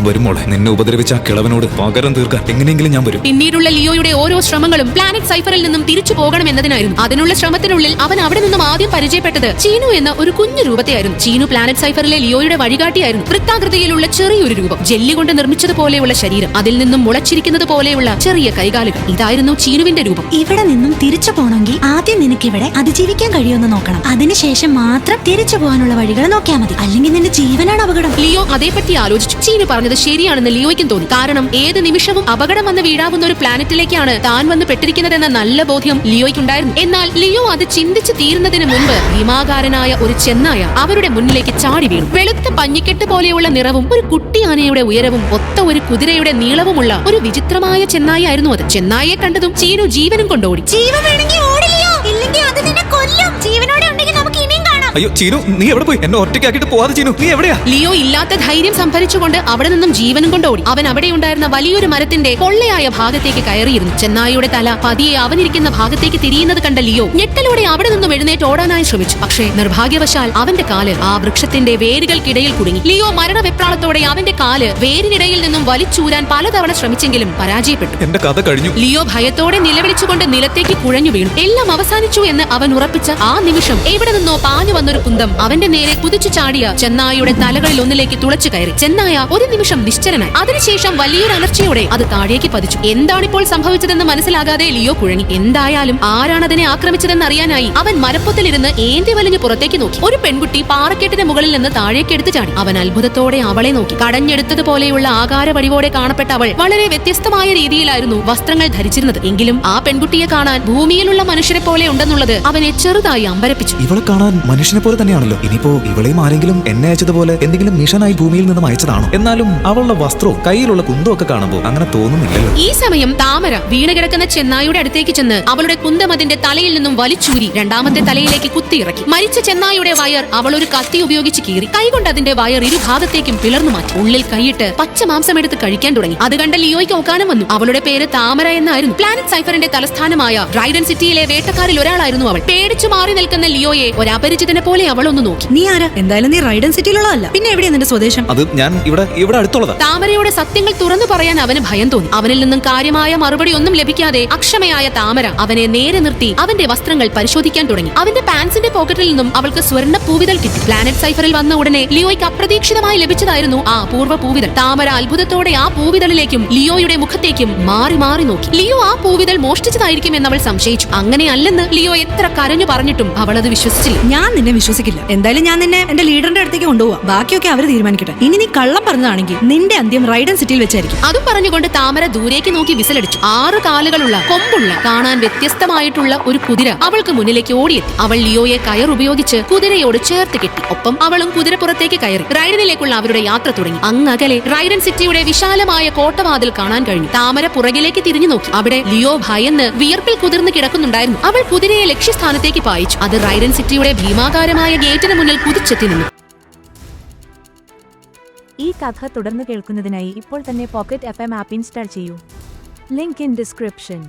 ഞാൻ വരും മോളെ. നിന്നെ ഉപദ്രവിച്ച കിളവനോട് പകരം തീർക്കാൻ എങ്ങനെയെങ്കിലും ഞാൻ വരും. പിന്നീടുള്ള ലിയോയുടെ ഓരോ ശ്രമങ്ങളും പ്ലാനറ്റ് സൈഫറിൽ നിന്നും തിരിച്ചു പോകണം എന്നതിനായിരുന്നു അതിനുള്ള ശ്രമത്തിനുള്ളിൽ അവൻ അവിടെ നിന്നും ആദ്യം പരിചയപ്പെട്ടത് ചീനു എന്ന ഒരു കുഞ്ഞു രൂപത്തെയായിരുന്നു. ചീനു പ്ലാനറ്റ് സൈഫറിലെ ലിയോയുടെ വഴികാട്ടിയായിരുന്നു. വൃത്താകൃതിയിലുള്ള ചെറിയൊരു രൂപം. ജെല്ലി കൊണ്ട് നിർമ്മിച്ചതുപോലെയുള്ള ശരീരം. അതിൽ നിന്നും മുളച്ചിരിക്കുന്നത് പോലെയുള്ള ചെറിയ കൈകാലുകൾ. ഇതായിരുന്നു ചീനുവിന്റെ രൂപം. ഇവിടെ നിന്നും തിരിച്ചു പോകണമെങ്കിൽ ആദ്യം നിനക്ക് ഇവിടെ അതിജീവിക്കാൻ കഴിയുമെന്ന് നോക്കണം. അതിനുശേഷം മാത്രം തിരിച്ചു പോകാനുള്ള വഴികൾ നോക്കിയാൽ മതി. അല്ലെങ്കിൽ നിന്റെ ജീവനാണ് അപകടം. ലിയോ അതേപ്പറ്റി ആലോചിച്ചു. ചീനു പറഞ്ഞത് ശരിയാണെന്ന് ലിയോയ്ക്കും തോന്നി. കാരണം ഏത് നിമിഷവും അപകടം വന്ന് വീഴാവുന്ന ഒരു പ്ലാനറ്റിലേക്കാണ് താൻ വന്ന് പെട്ടിരിക്കുന്നതെന്ന നല്ല ബോധ്യം ലിയോയ്ക്കുണ്ടായിരുന്നു. എന്നാൽ ലിയോ അത് ചിന്തിച്ചു തീരുന്നതിന് മുമ്പ് ഭീമാകാരനായ ഒരു ചെന്നായ അവരുടെ മുന്നിലേക്ക് ചാടി വീണു. വെളുത്ത പഞ്ഞിക്കെട്ട് പോലെയുള്ള നിറവും ഒരു കുട്ടി ആനയുടെ ഉയരവും ഒത്ത ഒരു കുതിരയുടെ നീളവുമുള്ള ഒരു വിചിത്രമായ ചെന്നായ ആയിരുന്നു അത്. ചെന്നായെ കണ്ടതും ചീനു ജീവനും കൊണ്ടോടി. ജീവൻ വേണമെങ്കിൽ ഓടില്ലയോ? ഇല്ലെങ്കിൽ അത് നിന്നെ കൊല്ലും. ജീവനോടെ അയ്യോ ചീനു നീ എവിടെ പോയി? എന്നെ ഒറ്റയ്ക്കാക്കിട്ട് പോവാതെ ചീനു. നീ എവിടെയാ? ലിയോ ഇല്ലാത്ത ധൈര്യം സംഭരിച്ചുകൊണ്ട് അവിടെ നിന്നും ജീവനും കൊണ്ടോടി അവൻ അവിടെ ഉണ്ടായിരുന്ന വലിയൊരു മരത്തിന്റെ പൊള്ളയായ ഭാഗത്തേക്ക് കയറിയിരുന്നു. ചെന്നായിയുടെ തല പതിയെ അവനിരിക്കുന്ന ഭാഗത്തേക്ക് തിരിയുന്നത് കണ്ട ലിയോ ഞെട്ടലോടെ അവിടെ നിന്നും എഴുന്നേറ്റ് ഓടാനായി ശ്രമിച്ചു. പക്ഷേ നിർഭാഗ്യവശാൽ അവന്റെ കാൽ ആ വൃക്ഷത്തിന്റെ വേരുകൾക്കിടയിൽ കുടുങ്ങി. ലിയോ മരണവെപ്രാളത്തോടെ അവന്റെ കാൽ വേരിനിടയിൽ നിന്നും വലിച്ചൂരാൻ പലതവണ ശ്രമിച്ചെങ്കിലും പരാജയപ്പെട്ടു. എന്റെ കഥ കഴിഞ്ഞു. ലിയോ ഭയത്തോടെ നിലവിളിച്ചുകൊണ്ട് നിലത്തേക്ക് കുഴഞ്ഞു വീണു. എല്ലാം അവസാനിച്ചു എന്ന് അവൻ ഉറപ്പിച്ച ആ നിമിഷം എവിടെ നിന്നോ പാഞ്ഞു വന്നൊരു കുന്തം. അവന്റെ നേരെ കുതിച്ചു ചാടിയ ചെന്നായയുടെ തലകളിൽ ഒന്നിലേക്ക് തുളച്ചു കയറി. ചെന്നായ ഒരു നിമിഷം നിശ്ചലനായി. അതിനുശേഷം വലിയൊരു അലർച്ചയോടെ അത് താഴേക്ക് പതിച്ചു. എന്താണിപ്പോൾ സംഭവിച്ചതെന്ന് മനസ്സിലാകാതെ ലിയോ കുഴങ്ങി. എന്തായാലും ആരാണ് അതിനെ ആക്രമിച്ചതെന്ന് അറിയാനായി അവൻ മരപ്പത്തിലിരുന്ന് ഏന്തി വലിഞ്ഞ് പുറത്തേക്ക് നോക്കി. ഒരു പെൺകുട്ടി പാറക്കെട്ടിന് മുകളിൽ നിന്ന് താഴേക്ക് എടുത്തു ചാടി. അവൻ അത്ഭുതത്തോടെ അവളെ നോക്കി. കടഞ്ഞെടുത്തതുപോലെയുള്ള ആകാര വടിവോടെ കാണപ്പെട്ട അവൾ വളരെ വ്യത്യസ്തമായ രീതിയിലായിരുന്നു വസ്ത്രങ്ങൾ ധരിച്ചിരുന്നത്. എങ്കിലും ആ പെൺകുട്ടിയെ കാണാൻ ഭൂമിയിലുള്ള മനുഷ്യരെ പോലെ ഉണ്ടെന്നുള്ളത് അവനെ ചെറുതായി അമ്പരപ്പിച്ചു. ഇവളെ കാണാൻ മനുഷ്യനെ പോലെ തന്നെയാണല്ലോ. ഇനിയിപ്പോ ഇവളെയും ആരെങ്കിലും എന്നെ അയച്ചതുപോലെ എന്തെങ്കിലും മിഷനായി ഭൂമിയിൽ നിന്നും അയച്ചതാണോ? എന്നാലും അവളുടെ വസ്ത്രവും കയ്യിലുള്ള കുന്തവും ഒക്കെ കാണുമ്പോൾ അങ്ങനെ തോന്നുന്നില്ലല്ലോ. ഈ സമയം താമര വീണ് കിടക്കുന്ന ചെന്നായുടെ അടുത്തേക്ക് ചെന്ന് അവളുടെ കുന്തം അതിന്റെ തലയിൽ നിന്നും വലിച്ചൂരി രണ്ടാമത്തെ തലയിലേക്ക് കുത്തിയിറക്കി മരിച്ച ചെന്നായുടെ വയർ അവൾ ഒരു കത്തി ഉപയോഗിച്ച് കീറി. കൈകൊണ്ട് അതിന്റെ വയർ ഇരുഭാഗത്തേക്കും പിളർന്നു മാറ്റി. ഉള്ളിൽ കൈയിട്ട് പച്ച മാംസം എടുത്ത് കഴിക്കാൻ തുടങ്ങി. അത് കണ്ട ലിയോയ്ക്ക് ഓക്കാനം വന്നു. അവളുടെ പേര് താമര എന്നായിരുന്നു. പ്ലാനറ്റ് സൈഫറിന്റെ തലസ്ഥാനമായ ഡ്രൈഡൻ സിറ്റിയിലെ വേട്ടക്കാരിൽ ഒരാളായിരുന്നു അവൾ. പേടിച്ചു മാറി നിൽക്കുന്ന ലിയോയെ ഒരു അപരിചിതനെ പോലെ അവളൊന്ന് ഒന്ന് നോക്കി. നീ ആരാ? എന്തായാലും നീ റൈഡൻ സിറ്റിയിലുള്ളതല്ല പിന്നെ എവിടെയാ നിന്റെ സ്വദേശം? അത് ഞാൻ ഇവിടെ ഇവിടെ അടുത്തുള്ളതാ. താമരയുടെ സത്യങ്ങൾ തുറന്നു പറയാൻ അവന് ഭയം തോന്നി. അവനിൽ നിന്നും കാര്യമായ മറുപടി ഒന്നും ലഭിക്കാതെ അക്ഷമയായ താമര അവനെ നേരെ നിർത്തി അവന്റെ വസ്ത്രങ്ങൾ പരിശോധിക്കാൻ തുടങ്ങി. അവന്റെ പാൻസിന്റെ പോക്കറ്റിൽ നിന്നും അവൾക്ക് സ്വർണ പൂവിതൽ കിട്ടി. പ്ലാനറ്റ് സൈഫറിൽ വന്ന ഉടനെ ലിയോയ്ക്ക് അപ്രതീക്ഷിതമായി ലഭിച്ചതായിരുന്നു ആ പൂർവ പൂവിതൽ താമര അത്ഭുതത്തോടെ ആ പൂവിതളിലേക്കും ലിയോയുടെ മുഖത്തേക്കും മാറി മാറി നോക്കി. ലിയോ ആ പൂവിതൽ മോഷ്ടിച്ചതായിരിക്കും എന്ന് അവൾ സംശയിച്ചു അങ്ങനെയല്ലെന്ന് ലിയോ എത്ര കരഞ്ഞു പറഞ്ഞിട്ടും അവൾ അത് വിശ്വസിച്ചില്ല. ഞാൻ നിന്നെ വിശ്വസിക്കില്ല. എന്തായാലും ഞാൻ നിന്നെ എന്റെ ലീഡറിന്റെ അടുത്തേക്ക് കൊണ്ടുപോവാ. ബാക്കിയൊക്കെ അവർ തീരുമാനിക്കട്ടെ. ഇനി നീ കള്ളം പറഞ്ഞതാണെങ്കിൽ നിന്റെ അന്ത്യം റൈഡൻ സിറ്റിയിൽ വെച്ചായിരിക്കും. അതും പറഞ്ഞുകൊണ്ട് താമര ദൂരേക്ക് നോക്കി വിസിലടിച്ചു. ആറ് കാലുകളുള്ള കൊമ്പുള്ള കാണാൻ വ്യത്യസ്തമായിട്ടുള്ള ഒരു കുതിര അവൾക്ക് മുന്നിലേക്ക് ഓടിയെത്തി. അവൾ ലിയോയെ കയർ ഉപയോഗിച്ച് കുതിരയോട് ചേർത്ത് കെട്ടി. ഒപ്പം അവളും കുതിരപ്പുറത്തേക്ക് കയറി റൈഡനിലേക്കുള്ള അവരുടെ യാത്ര തുടങ്ങി. അങ്ങകലെ റൈഡൻ സിറ്റിയുടെ വിശാലമായ കോട്ടവാതിൽ കാണാൻ കഴിഞ്ഞു. താമര പുറകിലേക്ക് തിരിഞ്ഞു നോക്കി. അവിടെ ലിയോ ഭയന്ന് വിയർപ്പിൽ കുതിർന്ന് കിടക്കുന്നുണ്ടായിരുന്നു. അവൾ കുതിരയെ ലക്ഷ്യസ്ഥാനത്തേക്ക് പായിച്ചു. അത് റൈഡൻ സിറ്റിയുടെ ഭീമാകാരമായ ഗേറ്റിന് മുന്നിൽ കുതിച്ചെത്തി നിന്നു. ഈ കഥ തുടർന്ന് കേൾക്കുന്നതിനായി ഇപ്പോൾ തന്നെ പോക്കറ്റ് എഫ് എം ആപ്പ് ഇൻസ്റ്റാൾ ചെയ്യൂ. Link in description